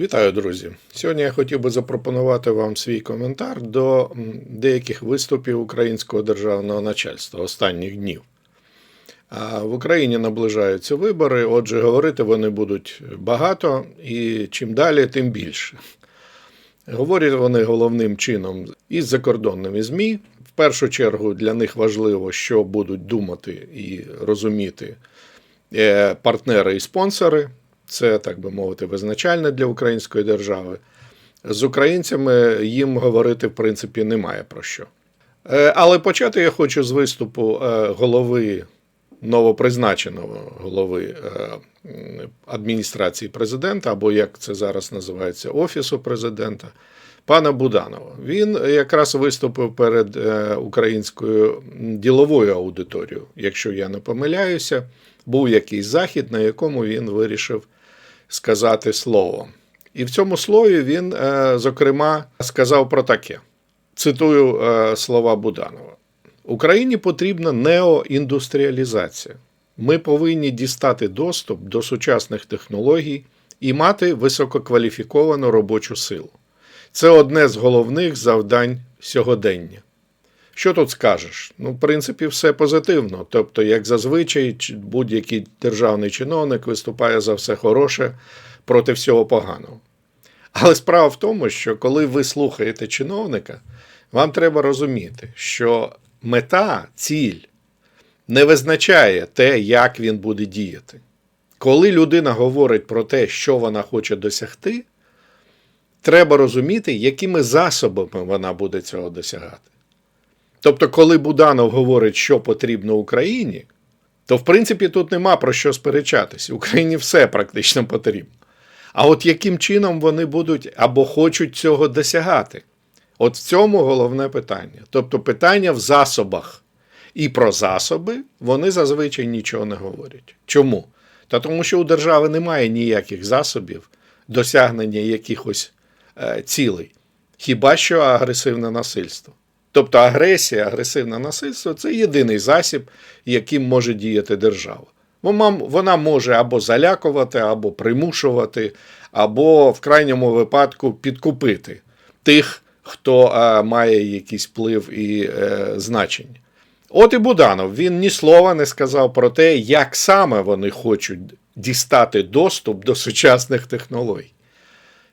Вітаю, друзі! Сьогодні я хотів би запропонувати вам свій коментар до деяких виступів українського державного начальства останніх днів. А в Україні наближаються вибори, отже, говорити вони будуть багато, і чим далі, тим більше. Говорять вони головним чином із закордонними ЗМІ. В першу чергу для них важливо, що будуть думати і розуміти е, партнери і спонсори. Це, так би мовити, визначальне для української держави. З українцями їм говорити, в принципі, немає про що. Е, Але почати я хочу з виступу е, голови новопризначеного голови е, адміністрації президента, або як це зараз називається, Офісу президента, пана Буданова. Він якраз виступив перед українською діловою аудиторією, якщо я не помиляюся, був якийсь захід, на якому він вирішив сказати слово. І в цьому слові він, е, зокрема, сказав про таке: цитую е, слова Буданова: Україні потрібна неоіндустріалізація. Ми повинні дістати доступ до сучасних технологій і мати висококваліфіковану робочу силу. Це одне з головних завдань сьогодення. Що тут скажеш? Ну, в принципі, все позитивно. Тобто, як зазвичай, будь-який державний чиновник виступає за все хороше проти всього поганого. Але справа в тому, що коли ви слухаєте чиновника, вам треба розуміти, що мета, ціль не визначає те, як він буде діяти. Коли людина говорить про те, що вона хоче досягти, треба розуміти, якими засобами вона буде цього досягати. Тобто, коли Буданов говорить, що потрібно Україні, то в принципі тут нема про що сперечатись. Україні все практично потрібно. А от яким чином вони будуть або хочуть цього досягати? От в цьому головне питання. Тобто питання в засобах. І про засоби вони зазвичай нічого не говорять. Чому? Та тому, що у держави немає ніяких засобів досягнення якихось е, цілей, хіба що агресивне насильство. Тобто агресія, агресивне насильство це єдиний засіб, яким може діяти держава. Вона, може або залякувати, або примушувати, або в крайньому випадку підкупити тих, хто е, має якийсь вплив і е, значення. От і Буданов він ні слова не сказав про те, як саме вони хочуть дістати доступ до сучасних технологій.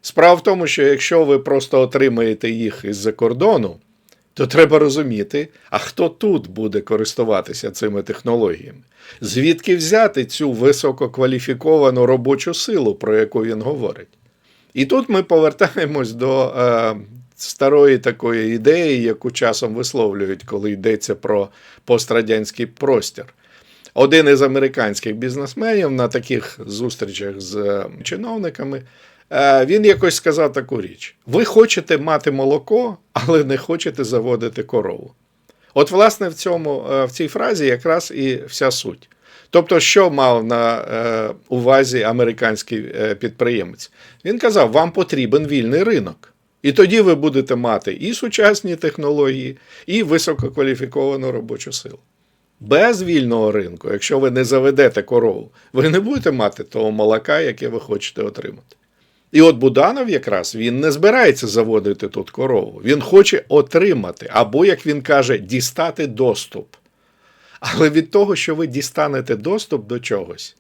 Справа в тому, що якщо ви просто отримаєте їх із-за кордону, то треба розуміти, а хто тут буде користуватися цими технологіями? Звідки взяти цю висококваліфіковану робочу силу, про яку він говорить? І тут ми повертаємось до е, старої такої ідеї, яку часом висловлюють, коли йдеться про пострадянський простір. Один із американських бізнесменів на таких зустрічах з е, чиновниками він якось сказав таку річ: ви хочете мати молоко, але не хочете заводити корову. От, власне, в, цьому, е, в цій фразі якраз і вся суть. Тобто, що мав на е, увазі американський е, підприємець? Він казав, вам потрібен вільний ринок. І тоді ви будете мати і сучасні технології, і висококваліфіковану робочу силу. Без вільного ринку, якщо ви не заведете корову, ви не будете мати того молока, яке ви хочете отримати. І от Буданов якраз він не збирається заводити тут корову. Він хоче отримати, або, як він каже, дістати доступ. Але від того, що ви дістанете доступ до чогось,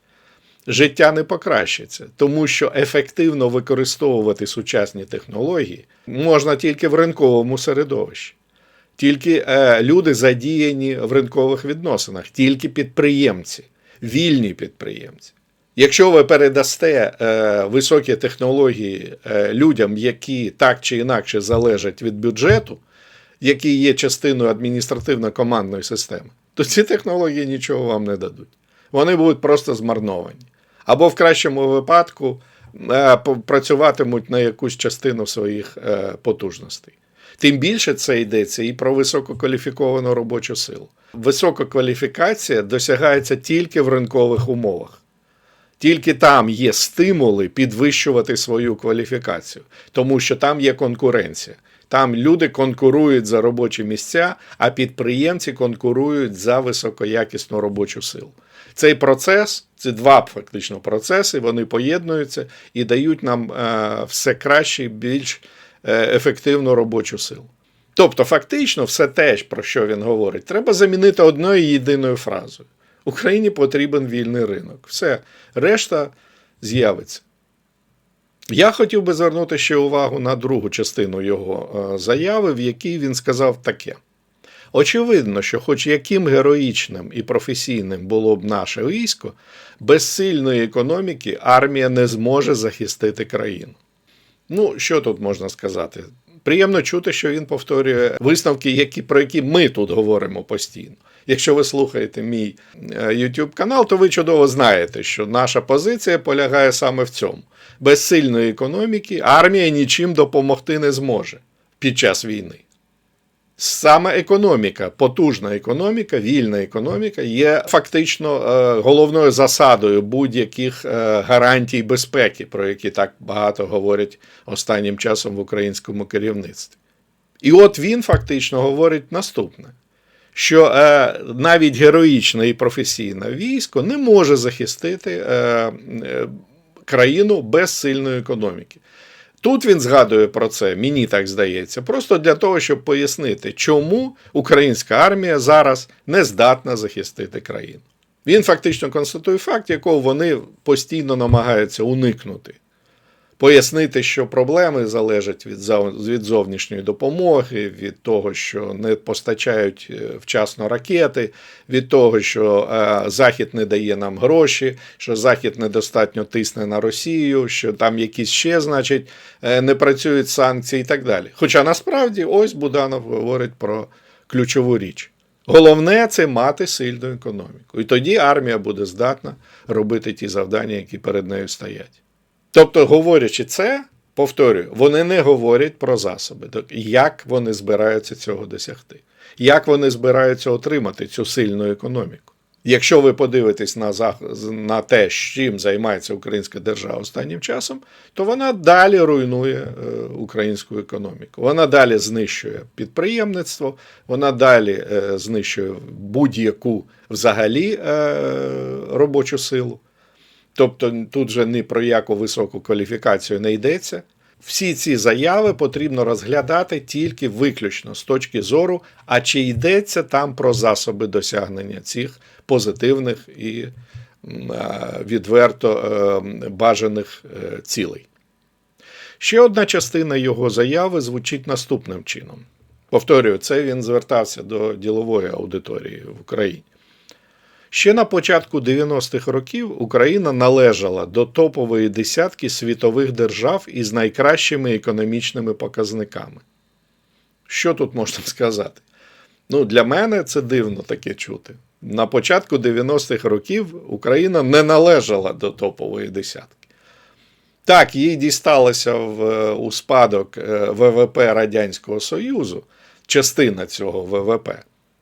життя не покращиться, тому що ефективно використовувати сучасні технології можна тільки в ринковому середовищі. Тільки е, люди задіяні в ринкових відносинах, тільки підприємці, вільні підприємці. Якщо ви передасте е, високі технології е, людям, які так чи інакше залежать від бюджету, який є частиною адміністративно-командної системи, то ці технології нічого вам не дадуть. Вони будуть просто змарновані. Або в кращому випадку е, працюватимуть на якусь частину своїх е, потужностей. Тим більше це йдеться і про висококваліфіковану робочу силу. Висока кваліфікація досягається тільки в ринкових умовах. Тільки там є стимули підвищувати свою кваліфікацію, тому що там є конкуренція. Там люди конкурують за робочі місця, а підприємці конкурують за високоякісну робочу силу. Цей процес, це два фактично процеси, вони поєднуються і дають нам е, все краще і більш е, ефективну робочу силу. Тобто, фактично, все те, про що він говорить, треба замінити одною єдиною фразою: Україні потрібен вільний ринок. Все, решта з'явиться. Я хотів би звернути ще увагу на другу частину його е, заяви, в якій він сказав таке. Очевидно, що, хоч яким героїчним і професійним було б наше військо, без сильної економіки армія не зможе захистити країну. Ну, що тут можна сказати? Приємно чути, що він повторює висновки, які, про які ми тут говоримо постійно. Якщо ви слухаєте мій е, YouTube канал, то ви чудово знаєте, що наша позиція полягає саме в цьому. Без сильної економіки армія нічим допомогти не зможе під час війни. Саме економіка, потужна економіка, вільна економіка є фактично е, головною засадою будь-яких е, гарантій безпеки, про які так багато говорять останнім часом в українському керівництві. І от він фактично говорить наступне: що е, навіть героїчне і професійне військо не може захистити країну без сильної економіки. Тут він згадує про це, мені так здається, просто для того, щоб пояснити, чому українська армія зараз не здатна захистити країну. Він фактично констатує факт, якого вони постійно намагаються уникнути пояснити, що проблеми залежать від від зовнішньої допомоги, від того, що не постачають е, вчасно ракети, від того, що е, Захід не дає нам гроші, що Захід недостатньо тисне на Росію, що там якісь ще, значить, е, не працюють санкції і так далі. Хоча насправді ось Буданов говорить про ключову річ. Головне це мати сильну економіку. І тоді армія буде здатна робити ті завдання, які перед нею стоять. Тобто, говорячи це, повторюю, вони не говорять про засоби, як вони збираються цього досягти, як вони збираються отримати цю сильну економіку. Якщо ви подивитесь на на те, чим займається українська держава останнім часом, то вона далі руйнує е, українську економіку. Вона далі знищує підприємництво, вона далі е, знищує будь-яку взагалі е, робочу силу. Тобто тут же ні про яку високу кваліфікацію не йдеться. Всі ці заяви потрібно розглядати тільки виключно з точки зору, а чи йдеться там про засоби досягнення цих позитивних і відверто е, бажаних е, цілей. Ще одна частина його заяви звучить наступним чином. Повторюю, це він звертався до ділової аудиторії в Україні. Ще на початку 90-х років Україна належала до топової десятки світових держав із найкращими економічними показниками. Що тут можна сказати? Ну, Для мене це дивно таке чути. На початку 90-х років Україна не належала до топової десятки. Так, їй дісталося в, у спадок е, ВВП Радянського Союзу, частина цього ВВП.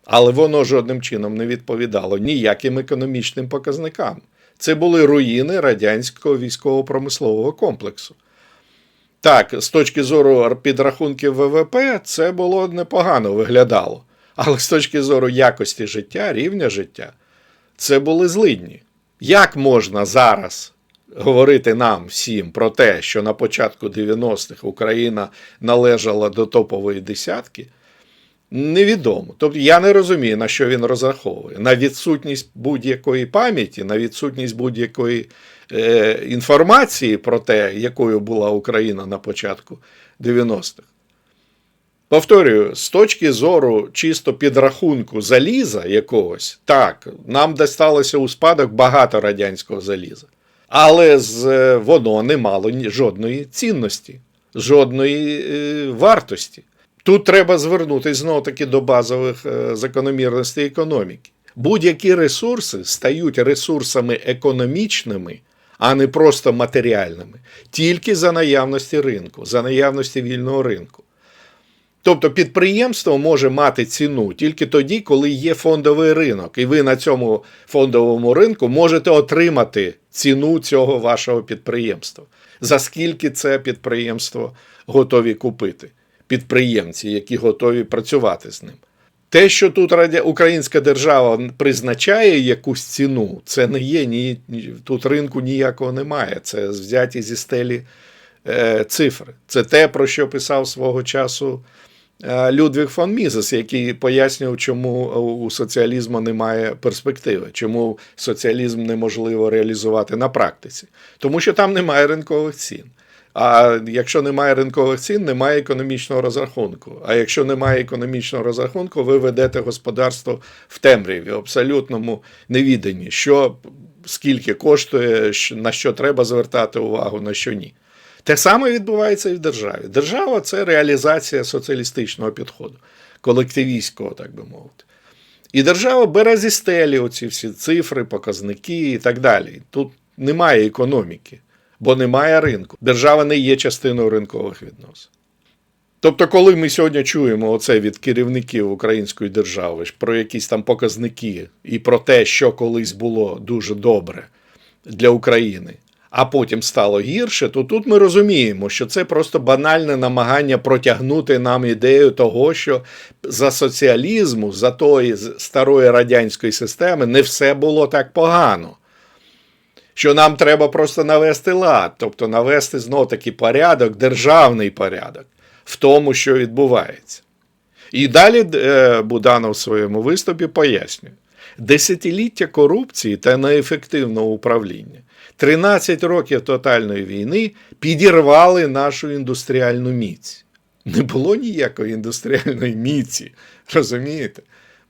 Але воно жодним чином не відповідало ніяким економічним показникам. Це були руїни радянського військово-промислового комплексу. Так, з точки зору підрахунків ВВП, це було непогано виглядало. Але з точки зору якості життя, рівня життя, це були злидні. Як можна зараз говорити нам всім про те, що на початку 90-х Україна належала до топової десятки? Невідомо. Тобто я не розумію, на що він розраховує. На відсутність будь-якої пам'яті, на відсутність будь-якої е, інформації про те, якою була Україна на початку 90-х. Повторюю, з точки зору чисто підрахунку заліза якогось, так, нам досталося у спадок багато радянського заліза. Але з, е, воно не мало жодної цінності, жодної е, вартості. Тут треба звернутися знову таки до базових е, закономірностей економіки. Будь-які ресурси стають ресурсами економічними, а не просто матеріальними, тільки за наявності ринку, за наявності вільного ринку. Тобто підприємство може мати ціну тільки тоді, коли є фондовий ринок, і ви на цьому фондовому ринку можете отримати ціну цього вашого підприємства, за скільки це підприємство готові купити підприємці, які готові працювати з ним. Те, що тут українська держава призначає якусь ціну, це не є ні тут ринку ніякого немає. Це взяті зі стелі е, цифри. Це те, про що писав свого часу е, Людвіг фон Мізес, який пояснював, чому у соціалізму немає перспективи, чому соціалізм неможливо реалізувати на практиці. Тому що там немає ринкових цін. А якщо немає ринкових цін, немає економічного розрахунку. А якщо немає економічного розрахунку, ви ведете господарство в темряві, в абсолютному невіданні, що скільки коштує, на що треба звертати увагу, на що ні. Те саме відбувається і в державі. Держава це реалізація соціалістичного підходу, колективістського, так би мовити. І держава бере зі стелі оці всі цифри, показники і так далі. Тут немає економіки бо немає ринку. Держава не є частиною ринкових відносин. Тобто, коли ми сьогодні чуємо оце від керівників української держави про якісь там показники і про те, що колись було дуже добре для України, а потім стало гірше, то тут ми розуміємо, що це просто банальне намагання протягнути нам ідею того, що за соціалізму, за тої старої радянської системи не все було так погано що нам треба просто навести лад, тобто навести знов таки порядок, державний порядок в тому, що відбувається. І далі е, Буданов в своєму виступі пояснює: десятиліття корупції та неефективного управління, 13 років тотальної війни підірвали нашу індустріальну міць. Не було ніякої індустріальної міці, розумієте?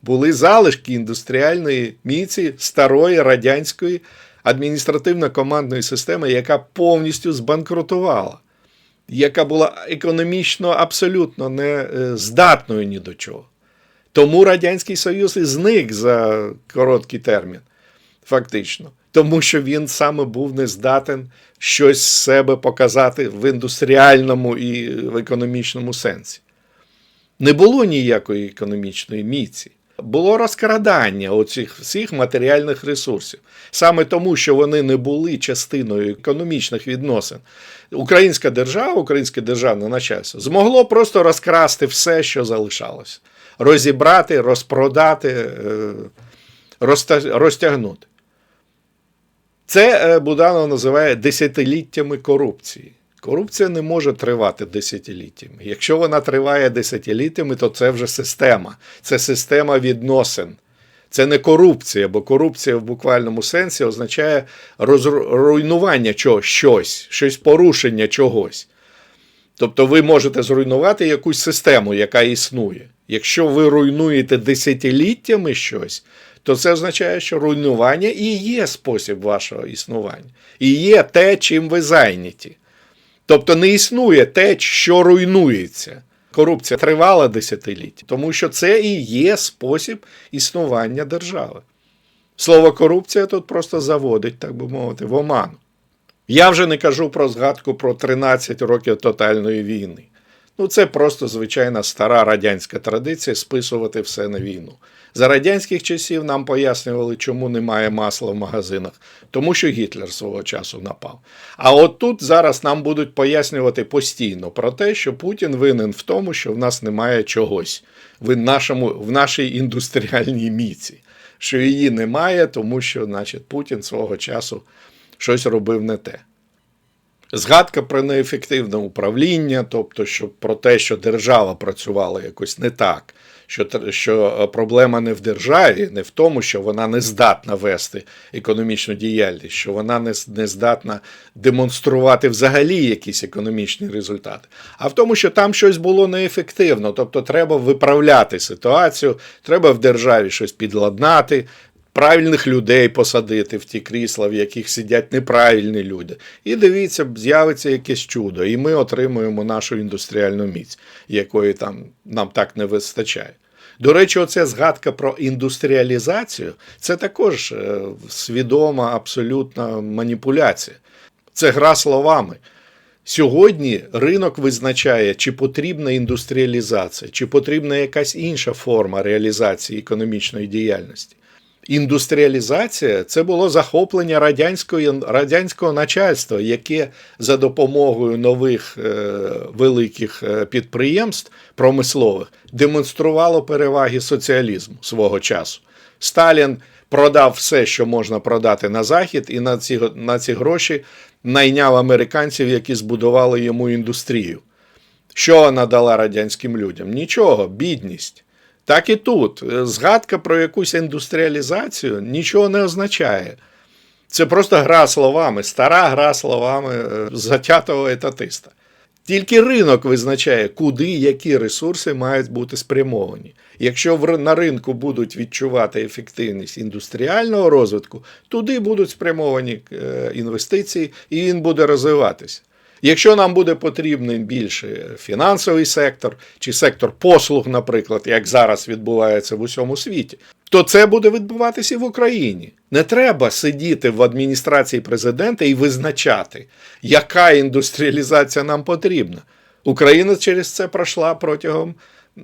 Були залишки індустріальної міці старої радянської адміністративно-командної системи, яка повністю збанкрутувала, яка була економічно абсолютно не е, здатною ні до чого. Тому Радянський Союз і зник за короткий термін, фактично. Тому що він саме був не здатен щось з себе показати в індустріальному і в економічному сенсі. Не було ніякої економічної міці було розкрадання оцих всіх матеріальних ресурсів. Саме тому, що вони не були частиною економічних відносин. Українська держава, українське державне начальство змогло просто розкрасти все, що залишалося. Розібрати, розпродати, е, розтягнути. Це е, Буданов називає десятиліттями корупції. Корупція не може тривати десятиліттями. Якщо вона триває десятиліттями, то це вже система. Це система відносин. Це не корупція, бо корупція в буквальному сенсі означає руйнування чогось, щось, щось порушення чогось. Тобто ви можете зруйнувати якусь систему, яка існує. Якщо ви руйнуєте десятиліттями щось, то це означає, що руйнування і є спосіб вашого існування, і є те, чим ви зайняті. Тобто не існує те, що руйнується. Корупція тривала десятиліття, тому що це і є спосіб існування держави. Слово корупція тут просто заводить, так би мовити, в оману. Я вже не кажу про згадку про 13 років тотальної війни. Ну, це просто звичайна стара радянська традиція списувати все на війну. За радянських часів нам пояснювали, чому немає масла в магазинах, тому що Гітлер свого часу напав. А от тут зараз нам будуть пояснювати постійно про те, що Путін винен в тому, що в нас немає чогось в нашому, в нашій індустріальній міці, що її немає, тому що, значить, Путін свого часу щось робив не те. Згадка про неефективне управління, тобто що про те, що держава працювала якось не так, що що е, проблема не в державі, не в тому, що вона не здатна вести економічну діяльність, що вона не, не здатна демонструвати взагалі якісь економічні результати, а в тому, що там щось було неефективно, тобто треба виправляти ситуацію, треба в державі щось підладнати, правильних людей посадити в ті крісла, в яких сидять неправильні люди. І дивіться, з'явиться якесь чудо, і ми отримуємо нашу індустріальну міць, якої там нам так не вистачає. До речі, оця згадка про індустріалізацію це також е, свідома абсолютна маніпуляція. Це гра словами. Сьогодні ринок визначає, чи потрібна індустріалізація, чи потрібна якась інша форма реалізації економічної діяльності. Індустріалізація це було захоплення радянської, радянського начальства, яке за допомогою нових е, великих е, підприємств промислових демонструвало переваги соціалізму свого часу. Сталін продав все, що можна продати на захід, і на ці, на ці гроші найняв американців, які збудували йому індустрію. Що вона дала радянським людям? Нічого, бідність. Так і тут. Згадка про якусь індустріалізацію нічого не означає. Це просто гра словами, стара гра словами е, затятого етатиста. Тільки ринок визначає, куди які ресурси мають бути спрямовані. Якщо на ринку будуть відчувати ефективність індустріального розвитку, туди будуть спрямовані е, інвестиції, і він буде розвиватися. Якщо нам буде потрібний більше фінансовий сектор чи сектор послуг, наприклад, як зараз відбувається в усьому світі, то це буде відбуватися і в Україні. Не треба сидіти в адміністрації президента і визначати, яка індустріалізація нам потрібна. Україна через це пройшла протягом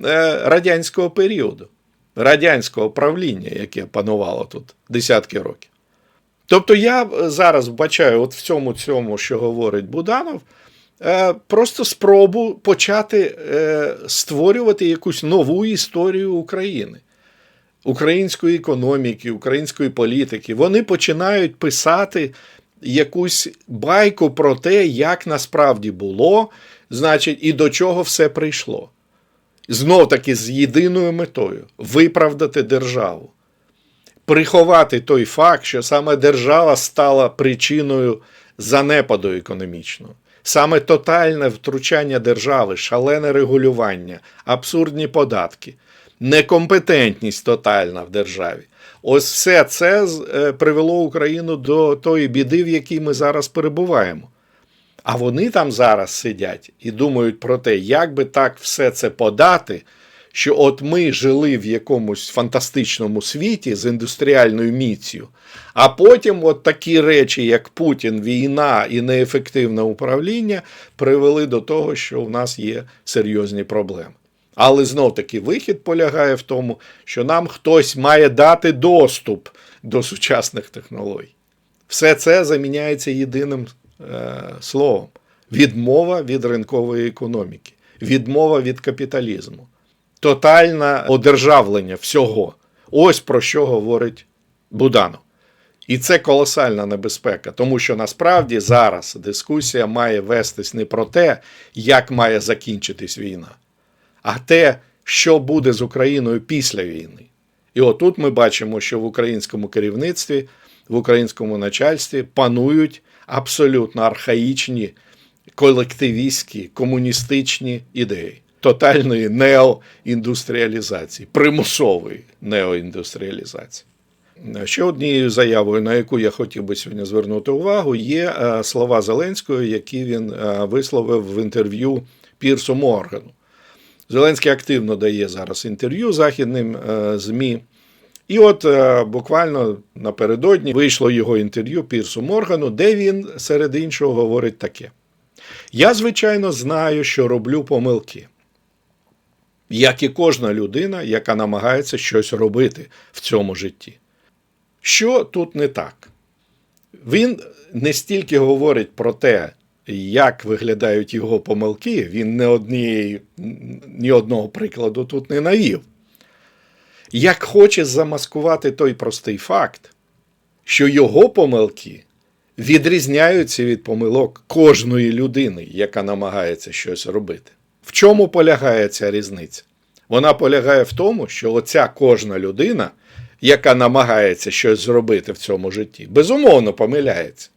е, радянського періоду, радянського правління, яке панувало тут десятки років. Тобто я е, зараз вбачаю, от в цьому цьому, що говорить Буданов, е, просто спробу почати е, створювати якусь нову історію України, української економіки, української політики. Вони починають писати якусь байку про те, як насправді було, значить, і до чого все прийшло. Знов таки з єдиною метою виправдати державу приховати той факт, що саме держава стала причиною занепаду економічного. Саме тотальне втручання держави, шалене регулювання, абсурдні податки, некомпетентність тотальна в державі. Ось все це е, привело Україну до тої біди, в якій ми зараз перебуваємо. А вони там зараз сидять і думають про те, як би так все це подати, що от ми жили в якомусь фантастичному світі з індустріальною міцю, а потім от такі речі, як Путін, війна і неефективне управління, привели до того, що в нас є серйозні проблеми. Але знов таки вихід полягає в тому, що нам хтось має дати доступ до сучасних технологій. Все це заміняється єдиним е, словом: відмова від ринкової економіки, відмова від капіталізму, тотальне одержавлення всього. Ось про що говорить Буданов. І це колосальна небезпека, тому що насправді зараз дискусія має вестись не про те, як має закінчитись війна, а те, що буде з Україною після війни. І отут ми бачимо, що в українському керівництві, в українському начальстві панують абсолютно архаїчні, колективістські, комуністичні ідеї тотальної неоіндустріалізації, примусової неоіндустріалізації. Ще однією заявою, на яку я хотів би сьогодні звернути увагу, є е, слова Зеленського, які він е, висловив в інтерв'ю Пірсу Моргану. Зеленський активно дає зараз інтерв'ю західним е, ЗМІ. І от буквально напередодні вийшло його інтерв'ю Пірсу Моргану, де він серед іншого говорить таке: Я, звичайно, знаю, що роблю помилки, як і кожна людина, яка намагається щось робити в цьому житті. Що тут не так? Він не стільки говорить про те, як виглядають його помилки, він не однієї, ні одного прикладу тут не навів. Як хоче замаскувати той простий факт, що його помилки відрізняються від помилок кожної людини, яка намагається щось робити. В чому полягає ця різниця? Вона полягає в тому, що оця кожна людина, яка намагається щось зробити в цьому житті, безумовно помиляється.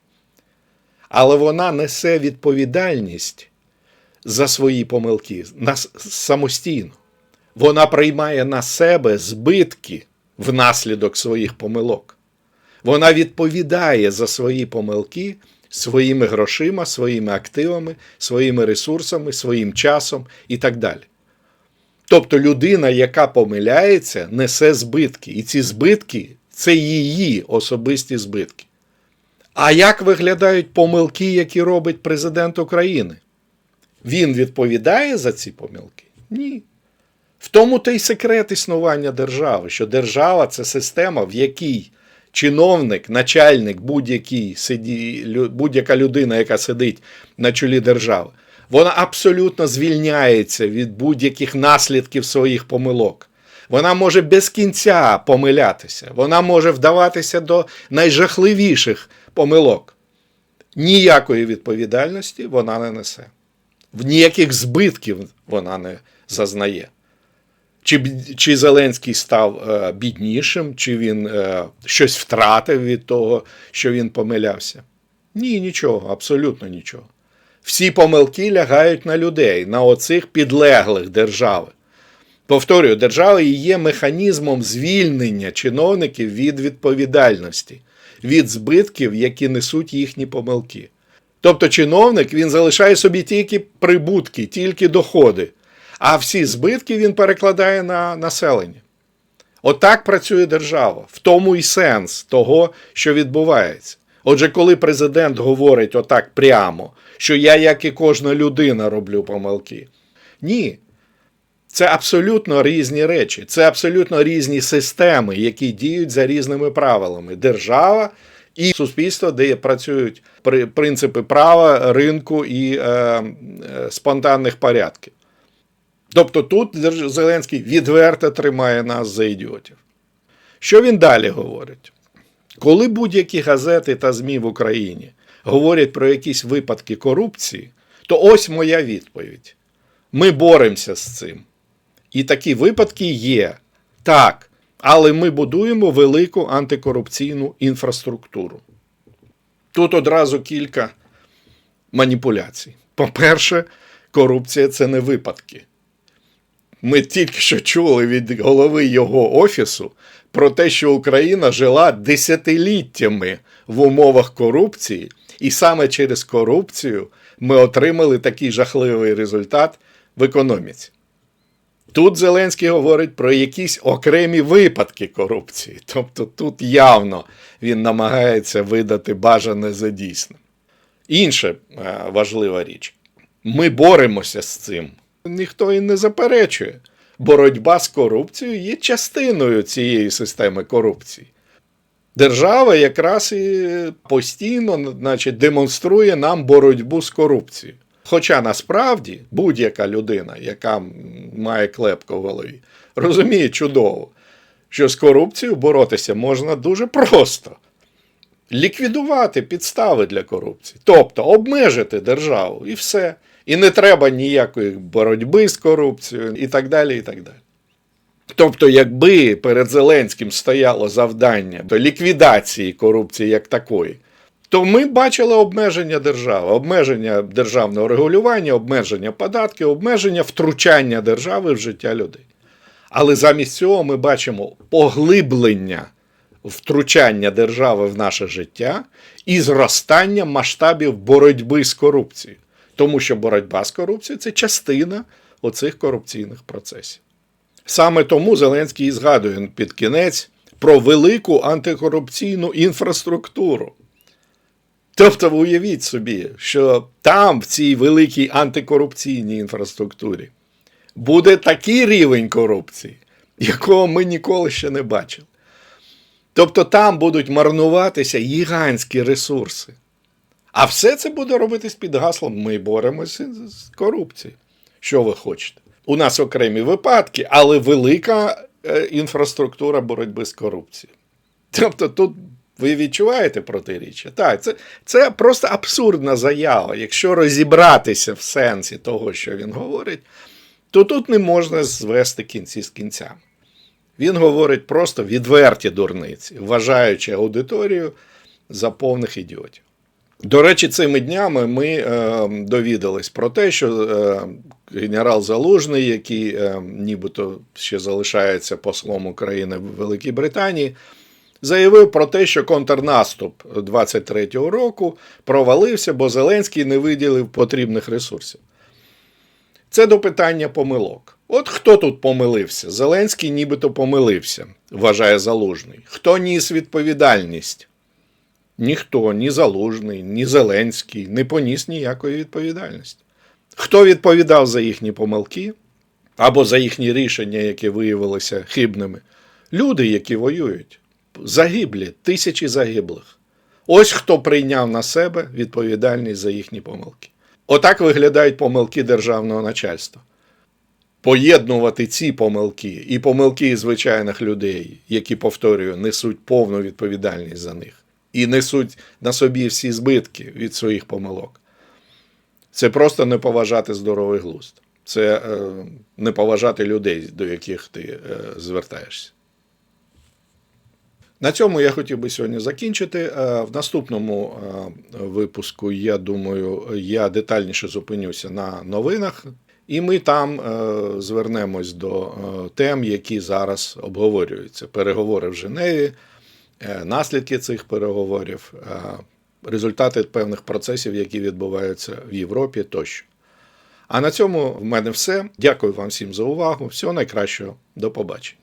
Але вона несе відповідальність за свої помилки самостійно. Вона приймає на себе збитки внаслідок своїх помилок. Вона відповідає за свої помилки своїми грошима, своїми активами, своїми ресурсами, своїм часом і так далі. Тобто людина, яка помиляється, несе збитки, і ці збитки це її особисті збитки. А як виглядають помилки, які робить президент України? Він відповідає за ці помилки? Ні. В тому та й секрет існування держави, що держава це система, в якій чиновник, начальник, будь-який будь-яка людина, яка сидить на чолі держави, вона абсолютно звільняється від будь-яких наслідків своїх помилок. Вона може без кінця помилятися, вона може вдаватися до найжахливіших помилок. Ніякої відповідальності вона не несе. В ніяких збитків вона не зазнає. Чи, чи Зеленський став е, біднішим, чи він е, щось втратив від того, що він помилявся? Ні, нічого, абсолютно нічого. Всі помилки лягають на людей, на оцих підлеглих держави. Повторюю, держава і є механізмом звільнення чиновників від відповідальності, від збитків, які несуть їхні помилки. Тобто чиновник він залишає собі тільки прибутки, тільки доходи, а всі збитки він перекладає на населення. Отак працює держава. В тому і сенс того, що відбувається. Отже, коли президент говорить отак прямо, що я, як і кожна людина, роблю помилки. Ні. Це абсолютно різні речі, це абсолютно різні системи, які діють за різними правилами. Держава і суспільство, де працюють принципи права, ринку і е, е, спонтанних порядків. Тобто тут Зеленський відверто тримає нас за ідіотів. Що він далі говорить? Коли будь-які газети та ЗМІ в Україні говорять про якісь випадки корупції, то ось моя відповідь. Ми боремося з цим. І такі випадки є. Так. Але ми будуємо велику антикорупційну інфраструктуру. Тут одразу кілька маніпуляцій. По-перше, корупція це не випадки. Ми тільки що чули від голови його офісу про те, що Україна жила десятиліттями в умовах корупції, і саме через корупцію ми отримали такий жахливий результат в економіці. Тут Зеленський говорить про якісь окремі випадки корупції. Тобто тут явно він намагається видати бажане за дійсне. Інша е, важлива річ: ми боремося з цим. Ніхто і не заперечує. Боротьба з корупцією є частиною цієї системи корупції. Держава якраз і постійно значить, демонструє нам боротьбу з корупцією. Хоча насправді будь-яка людина, яка має клепку в голові, розуміє чудово, що з корупцією боротися можна дуже просто. Ліквідувати підстави для корупції, тобто обмежити державу і все. І не треба ніякої боротьби з корупцією, і так далі. і так далі. Тобто, якби перед Зеленським стояло завдання до ліквідації корупції як такої, то ми бачили обмеження держави, обмеження державного регулювання, обмеження податків, обмеження втручання держави в життя людей. Але замість цього ми бачимо поглиблення втручання держави в наше життя і зростання масштабів боротьби з корупцією. Тому що боротьба з корупцією це частина оцих корупційних процесів. Саме тому Зеленський і згадує під кінець про велику антикорупційну інфраструктуру. Тобто, уявіть собі, що там, в цій великій антикорупційній інфраструктурі, буде такий рівень корупції, якого ми ніколи ще не бачили. Тобто там будуть марнуватися гігантські ресурси. А все це буде робитись під гаслом Ми боремося з корупцією. Що ви хочете? У нас окремі випадки, але велика е, інфраструктура боротьби з корупцією. Тобто тут ви відчуваєте протиріччя? Так, це, це просто абсурдна заява. Якщо розібратися в сенсі того, що він говорить, то тут не можна звести кінці з кінцями. Він говорить просто відверті дурниці, вважаючи аудиторію за повних ідіотів. До речі, цими днями ми е, довідались про те, що е, генерал Залужний, який е, нібито ще залишається послом України в Великій Британії, заявив про те, що контрнаступ 23-го року провалився, бо Зеленський не виділив потрібних ресурсів. Це до питання помилок. От хто тут помилився? Зеленський нібито помилився, вважає Залужний. Хто ніс відповідальність? Ніхто, ні Залужний, ні Зеленський не поніс ніякої відповідальності. Хто відповідав за їхні помилки? або за їхні рішення, які виявилися хибними. Люди, які воюють, загиблі, тисячі загиблих. Ось хто прийняв на себе відповідальність за їхні помилки. Отак виглядають помилки державного начальства. Поєднувати ці помилки і помилки звичайних людей, які, повторюю, несуть повну відповідальність за них і несуть на собі всі збитки від своїх помилок. Це просто не поважати здоровий глузд. Це е, не поважати людей, до яких ти е, звертаєшся. На цьому я хотів би сьогодні закінчити. Е, В наступному е, випуску, я думаю, я детальніше зупинюся на новинах, і ми там е, звернемось до тем, які зараз обговорюються. Переговори в Женеві, наслідки цих переговорів, е, результати певних процесів, які відбуваються в Європі тощо. А на цьому в мене все. Дякую вам всім за увагу. Всього найкращого. До побачення.